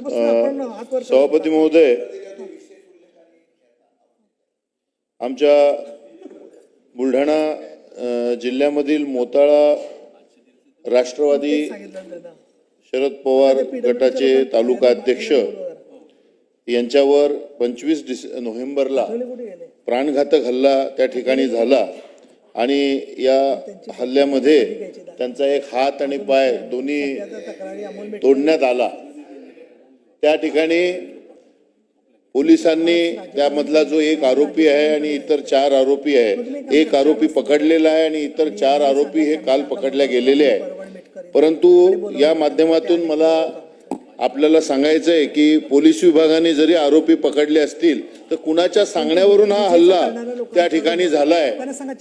सभापती महोदय आमच्या बुलढाणा जिल्ह्यामधील मोताळा राष्ट्रवादी शरद पवार गटाचे तालुका अध्यक्ष यांच्यावर पंचवीस डिस नोव्हेंबरला प्राणघातक हल्ला त्या ठिकाणी झाला. आणि या हल्ल्यामध्ये त्यांचा एक हात आणि पाय दोन्ही तोडण्यात आला. त्या ठिकाणी पोलिसांनी त्यामधला जो एक आरोपी आहे आणि इतर चार आरोपी आहे एक आरोपी पकडलेला आहे आणि इतर चार आरोपी हे काल पकडल्या गेलेले आहे. परंतु या माध्यमातून मला आपल्याला सांगायचं आहे की पोलीस विभागाने जरी आरोपी पकडले असतील तर कुणाच्या सांगण्यावरून हा हल्ला त्या ठिकाणी झालाय?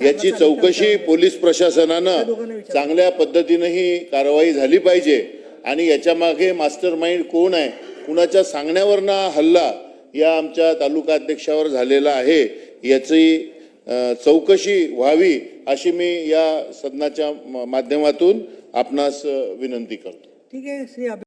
याची चौकशी पोलीस प्रशासनानं चांगल्या पद्धतीनं ही कारवाई झाली पाहिजे. आणि याच्या मागे मास्टर माइंड कोण आहे? कुणाच्या सांगण्यावरनं हा हल्ला या आमच्या तालुका अध्यक्षावर झालेला आहे याची चौकशी व्हावी अशी मी या सदनाच्या माध्यमातून आपणास विनंती करतो. ठीक आहे